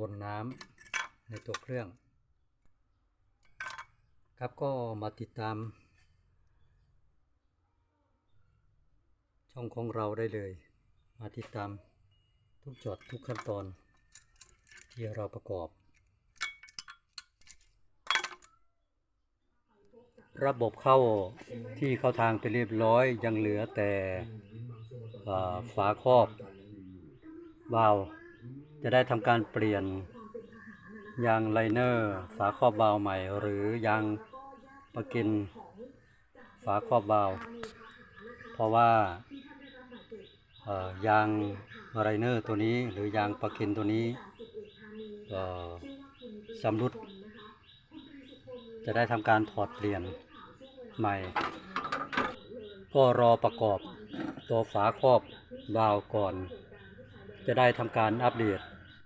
วนน้ำในตัวเครื่อง ครับก็มาติดตาม ช่องของเราได้เลย มาติดตามทุกจอดทุกขั้นตอน ที่เราประกอบ ระบบเข้าที่เข้าทางไปเรียบร้อย ยังเหลือแต่อ่าฝาครอบวาล์ว จะได้ทำการเปลี่ยนยางไลเนอร์ฝาครอบวาวใหม่ หรือยางประกินฝาครอบวาว เพราะว่ายางไลเนอร์ตัวนี้หรือยางประกินตัวนี้เอ่อสำรุด จะได้ทำการถอดเปลี่ยนใหม่ ก็รอประกอบตัวฝาครอบวาวก่อน จะได้ทำการอัปเดต